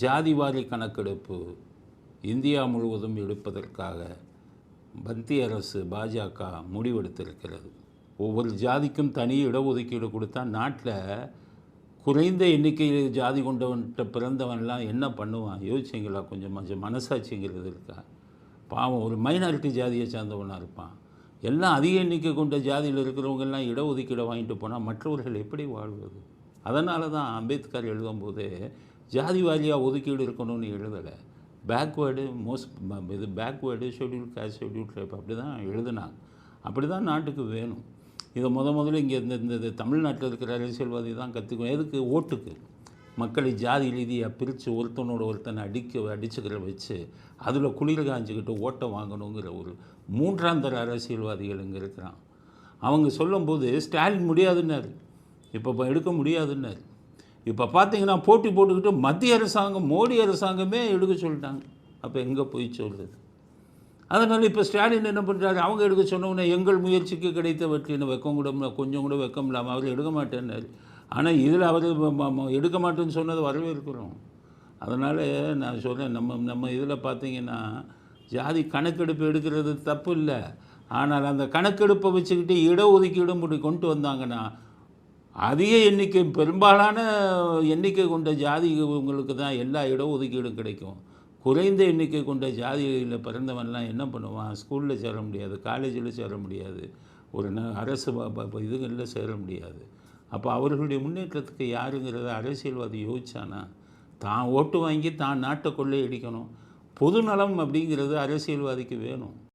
ஜாதிவாரி கணக்கெடுப்பு இந்தியா முழுவதும் எடுப்பதற்காக மத்திய அரசு பாஜக முடிவெடுத்திருக்கிறது. ஒவ்வொரு ஜாதிக்கும் தனி இடஒதுக்கீடு கொடுத்தா நாட்டில் குறைந்த எண்ணிக்கையில் ஜாதி கொண்டவன்கிட்ட பிறந்தவன்லாம் என்ன பண்ணுவான்? யோசிச்சிங்களா? கொஞ்சம் கொஞ்சம் மனசாட்சிங்கிறது இருக்கா? பாவம் ஒரு மைனாரிட்டி ஜாதியை சார்ந்தவனாக இருப்பான். எல்லாம் அதிக எண்ணிக்கை கொண்ட ஜாதியில் இருக்கிறவங்கெல்லாம் இடஒதுக்கீடை வாங்கிட்டு போனால் மற்றவர்கள் எப்படி வாழ்வது? அதனால தான் அம்பேத்கர் எழுதும்போது ஜாதி வாரியாக ஒதுக்கீடு இருக்கணும்னு எழுதலை. பேக்வேர்டு மோஸ்ட் இது backward schedule caste schedule tribe அப்படி தான் எழுதுனாங்க. அப்படி தான் நாட்டுக்கு வேணும். இதை முத முதல்ல இங்கே இந்த இந்த தமிழ்நாட்டில் இருக்கிற அரசியல்வாதி தான் கற்றுக்கணும் எதுக்கு? ஓட்டுக்கு. மக்களை ஜாதி ரீதியாக பிரித்து ஒருத்தனோட ஒருத்தனை அடிக்க அடிச்சுக்கிற வச்சு அதில் குளிர் காஞ்சிக்கிட்டு ஓட்டை வாங்கணுங்கிற ஒரு மூன்றாம் தர அரசியல்வாதிகள் இங்கே இருக்கிறான். அவங்க சொல்லும்போது ஸ்டாலின் முடியாதுன்னாரு. இப்போ இப்போ எடுக்க முடியாதுன்னாரு. இப்போ பார்த்தீங்கன்னா போட்டி போட்டுக்கிட்டு மத்திய அரசாங்கம் மோடி அரசாங்கமே எடுக்க சொல்லிட்டாங்க. அப்போ எங்கே போய் சொல்கிறது அதனால் இப்போ ஸ்டாலின் என்ன பண்ணுறாரு அவங்க எடுக்க சொன்னவொன்னே எங்கள் முயற்சிக்கு கிடைத்த வெற்றின்னு வெக்கம் கூட கொஞ்சம் கூட வெக்கம் இல்லாமல் அவர் எடுக்க மாட்டேன்னாரு. ஆனால் இதில் அவர் எடுக்க மாட்டேன்னு சொன்னது வரவேற்கிறோம். அதனால் நான் சொல்கிறேன் நம்ம நம்ம இதில் பார்த்தீங்கன்னா ஜாதி கணக்கெடுப்பு எடுக்கிறது தப்பு இல்லை. ஆனால் அந்த கணக்கெடுப்பை வச்சுக்கிட்டு இடஒதுக்கீடும் இப்படி கொண்டு வந்தாங்கன்னா அதிக எண்ணிக்கை பெரும்பாலான எண்ணிக்கை கொண்ட ஜாதி உங்களுக்கு தான் எல்லா இடஒதுக்கீடும் கிடைக்கும். குறைந்த எண்ணிக்கை கொண்ட ஜாதியில் பிறந்தவன்லாம் என்ன பண்ணுவான்? ஸ்கூலில் சேர முடியாது காலேஜில் சேர முடியாது ஒரு ந அரசு இதுகளில் சேர முடியாது. அப்போ அவர்களுடைய முன்னேற்றத்துக்கு யாருங்கிறத அரசியல்வாதி யோசிச்சானா? தான் ஓட்டு வாங்கி தான் நாட்டை கொள்ளையடிக்கணும். பொதுநலம் அப்படிங்கிறது அரசியல்வாதிக்கு வேணும்.